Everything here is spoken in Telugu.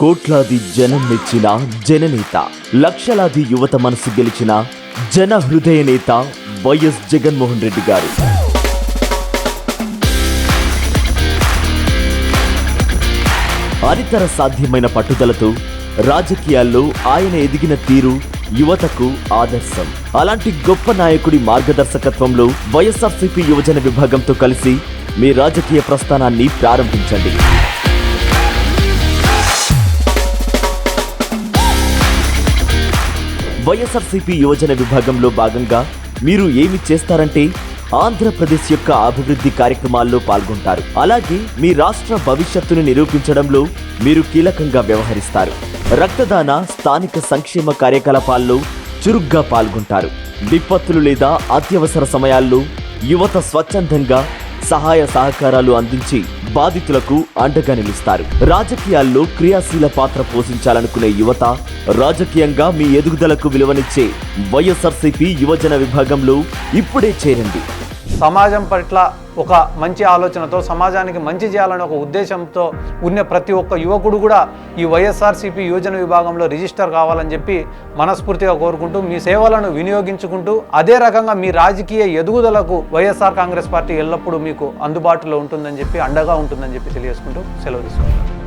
కోట్లాది జనం మెచ్చిన జననేత లక్షలాది యువత మనసు గెలిచిన జన హృదయ నేత వైఎస్ జగన్మోహన్ రెడ్డి గారు. అనితర సాధ్యమైన పట్టుదలతో రాజకీయాల్లో ఆయన ఎదిగిన తీరు యువతకు ఆదర్శం. అలాంటి గొప్ప నాయకుడి మార్గదర్శకత్వంలో వైఎస్ఆర్సీపీ యువజన విభాగంతో కలిసి మీ రాజకీయ ప్రస్థానాన్ని ప్రారంభించండి. వైఎస్ఆర్సీపీ యువజన విభాగంలో భాగంగా మీరు ఏమి చేస్తారంటే ఆంధ్రప్రదేశ్ యొక్క అభివృద్ధి కార్యక్రమాల్లో పాల్గొంటారు. అలాగే మీ రాష్ట్ర భవిష్యత్తును నిరూపించడంలో మీరు కీలకంగా వ్యవహరిస్తారు. రక్తదాన స్థానిక సంక్షేమ కార్యకలాపాల్లో చురుగ్గా పాల్గొంటారు. విపత్తులు లేదా అత్యవసర సమయాల్లో యువత స్వచ్ఛందంగా సహాయ సహకారాలు అందించి బాధితులకు అండగా నిలుస్తారు. రాజకీయాల్లో క్రియాశీల పాత్ర పోషించాలనుకునే యువత రాజకీయంగా మీ ఎదుగుదలకు విలువనిచ్చే వైఎస్ఆర్సీపీ యువజన విభాగంలో ఇప్పుడే చేరండి. సమాజం పట్ల ఒక మంచి ఆలోచనతో సమాజానికి మంచి చేయాలనే ఒక ఉద్దేశంతో ఉన్న ప్రతి ఒక్క యువకుడు కూడా ఈ వైఎస్ఆర్సీపీ యువజన విభాగంలో రిజిస్టర్ కావాలని చెప్పి మనస్ఫూర్తిగా కోరుకుంటూ మీ సేవలను వినియోగించుకుంటూ అదే రకంగా మీ రాజకీయ ఎదుగుదలకు వైఎస్ఆర్ కాంగ్రెస్ పార్టీ ఎల్లప్పుడూ మీకు అందుబాటులో ఉంటుందని చెప్పి అండగా ఉంటుందని చెప్పి తెలియజేసుకుంటూ సెలవు తీసుకుంటాను